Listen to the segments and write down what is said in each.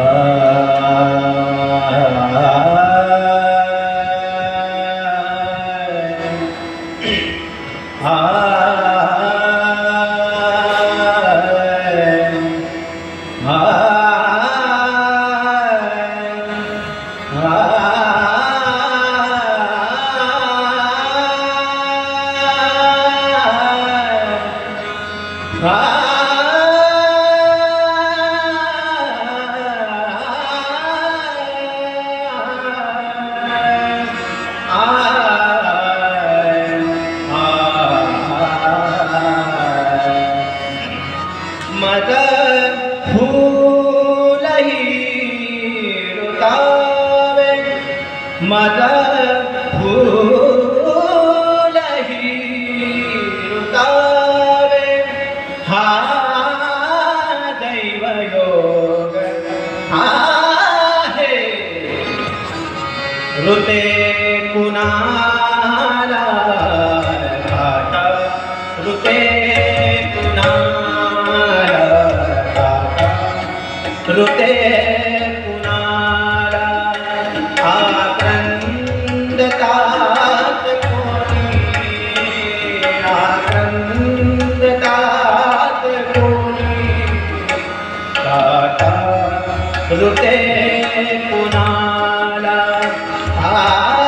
아. मदन फूल ही रुतावे मदन फूल ही रुतावे हा दैव योग आहे ऋते कुणाला કૃતે પુનારા આક્રંદતા કોની આક્રંદતા કોની કાટા કૃતે પુનારા આ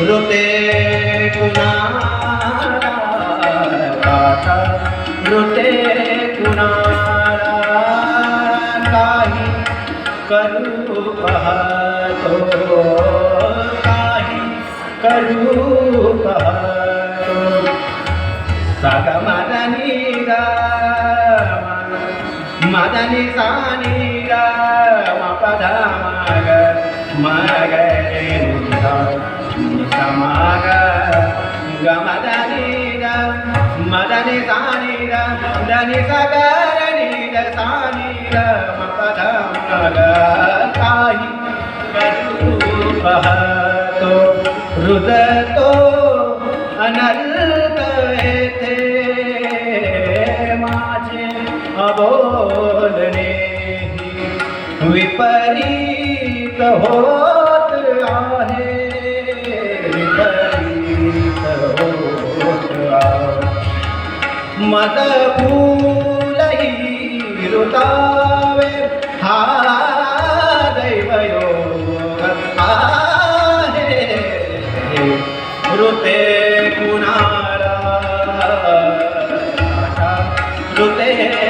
ಋತೆ ಪುನಃ ಋತೆ ಪುನಃ ಕಾಹಿ ಕರು ಪಹತೋ ಕಾಹಿ ಕರು ಪಹತೋ ಸಗಮನ ನೀರ ಮದನಿ ಸಾನಿ ರಾಮ ಪದ ಮಗ ಮಗ समाग ग माझा निरा माझा निसानी धनी सागर निर सानी पदा माग काही करू पाहतो रुदतो अनर्थ येथे माझे अबोलणे विपरीत हो मद फूलही विरुतावे. हा दैवयोग आहे ऋते गुणारा ऋते